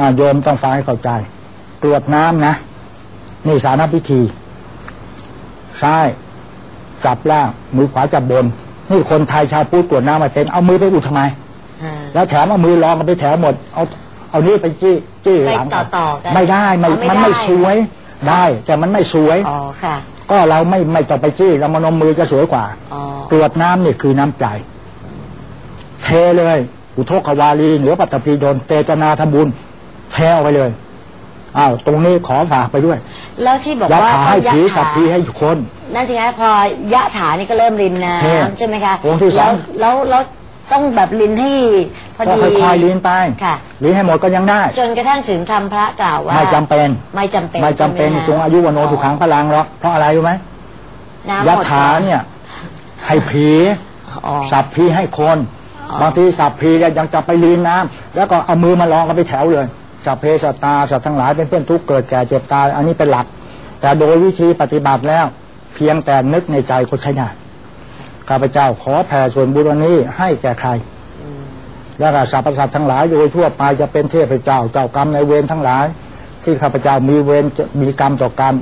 อ่าโยมต้องฟังให้เข้าใจ กรวดน้ำนะ นี่สารพิธีซ้ายจับล่าง มือขวาจับบน นี่คนไทยชาวพุทธกรวดน้ำมาเป็นเอามือไปอุดทำไมอ่าแล้วแถมเอามือรองกันไปแถวหมด เอาเอานี้ไปจี้จี้ไปหลังต่อต่อกันไม่ได้ไม่อ๋อไม่มันได้ไม่สวยได้แต่มันไม่สวยอ๋อค่ะ ก็เราไม่ไม่ต้องไปจี้เรามานมมือจะสวยกว่าอ๋อตรวจน้ำนี่คือน้ำใจ เทเลย อุทกวาลีเหนือปัตตภีโดนเตจนาทำบุญ เทออกไปเลยอ้าวตรงนี้ขอฝากไปด้วย แล้วที่บอกยะว่าถาให้ยะผีถาสัพพีให้คน นั่นสิคะพอยะถานี่ก็เริ่มรินน้เทำใช่ไหมคะองค์ที่สองแล้วแล้วแล้วต้องแบบรินให้พอก็ดีค่อยๆลิ้นไปค่ะลิ้นให้หมดก็ยังได้ จนกระทั่งถึงคำพระกล่าวว่าไม่จำเป็น ไม่จำเป็นไม่จำเป็นใช่ไหมคะจงอายุวโนสุขังพลังหรอกเพราะอะไรรู้ไหมน้ำหมยะดถาเนี่ย ให้ผีอ๋อ สัพพีให้คนอ๋อบางทีสัพพีเนี่ยยังจะไปลีนน้ำแล้วก็เอามือมาลองกันไปแถวเลย สัพเพสัตตาสัตว์ทั้งหลายเป็นเพื่อนทุกข์เกิดแก่เจ็บตาย อันนี้เป็นหลัก แต่โดยวิธีปฏิบัติแล้วเพียงแต่นึกในใจก็ใช้ได้ข้าพเจ้าขอแผ่ส่วนบุญนี้ให้แก่ใคร แล้วก็สรรพสัตว์ทั้งหลายโดยทั่วไปจะเป็นเทพเจ้าเจ้ากรรมในายเวรทั้งหลาย ที่ข้าพเจ้ามีเวรจะมีกรรมต่อกัน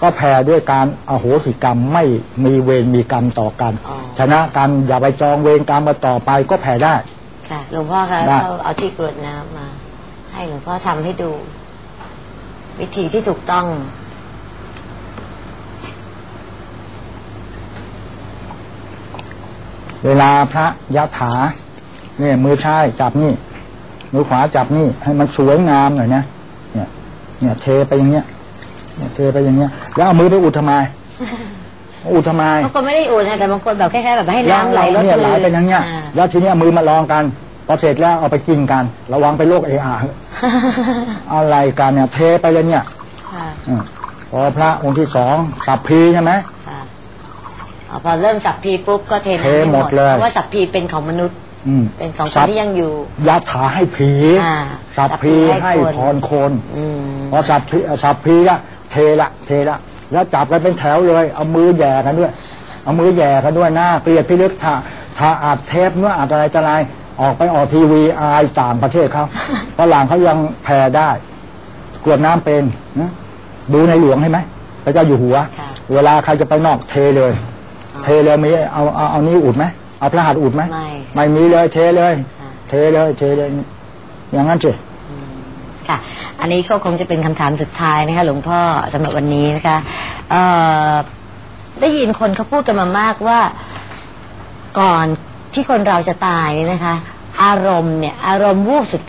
ก็แผ่ด้วยการอโหสิกรรมไม่มีเวรมีกรรมต่อกันอ๋อชนะกันอย่าไปจองเวรกรรมมาต่อไปก็แผ่ได้ ค่ะหลวงพ่อคะได้เขาเอาที่กรวดน้ำมา ให้หลวงพ่อทำให้ดู วิธีที่ถูกต้อง เวลาพระยะถาเนี่ยมือซ้ายจับนี่ มือขวาจับนี่ ให้มันสวยงามหน่อยนะเนี่ย เนี่ยเทไปอย่างเงี้ยเนี่ยเทไปอย่างเงี้ย แล้วเอามือไปอุดทำไมอุดทำไมบางคนไม่ได้อุ่นนะแต่บางคนแบบคล้ายๆแบบให้น้ำไหลลดเนี่ยไหลมือเป็นอย่างเงี้ยอ่าแล้วทีเนี้ยมือมาลองกัน พอเสร็จแล้วเอาไปกินกัน ระวังไปโรคเออาอะไรกันเนี่ยเทไปเลยเนี่ยค่ะอืมพอพระองค์ที่สองสับพีใช่ไหมค่ะอ๋อพอเริ่มสัพพีปุ๊บก็เทน้ำเทให้หมดเลยเพราะว่าสัพพีเป็นของมนุษย์อืมเป็นของคสันพที่ยังอยู่ยาถาให้ผีอ่าสับพีสัพพีให้ให้คนพรคนอืมพอสับพีสับพีละเทละเทละแล้วจับกันเป็นแถวเลย เอามือแหย่กันด้วย เอามือแหย่กันด้วยหน้าเกลียดพิลึกถ้าถ้าอัดเทปเมื่ออัดอะไรจะอะไร ออกไปออกทีวีอายต่างประเทศเขาฝรั่งเขายังแผ่ได้กรวดน้ำเป็นนะดูในหลวงใช่ไหมพระเจ้าอยู่หัวค่ะเวลาใครจะไปนอกเทเลย เทเลยมีเอาเอาเอานี้วอุดไหมเอาพระหัตถ์อุดไหมไม่ไม่มีเลยเทเลยค่ะเทเลยเทเลย อย่างนั้นสิค่ะ อันนี้ก็คงจะเป็นคำถามสุดท้ายนะคะหลวงพ่อสำหรับวันนี้นะคะเอ่อได้ยินคนเขาพูดกันมามากว่าก่อน ที่คนเราจะตายเนี่ยนะคะ อารมณ์เนี่ยอารมณ์วูบสุด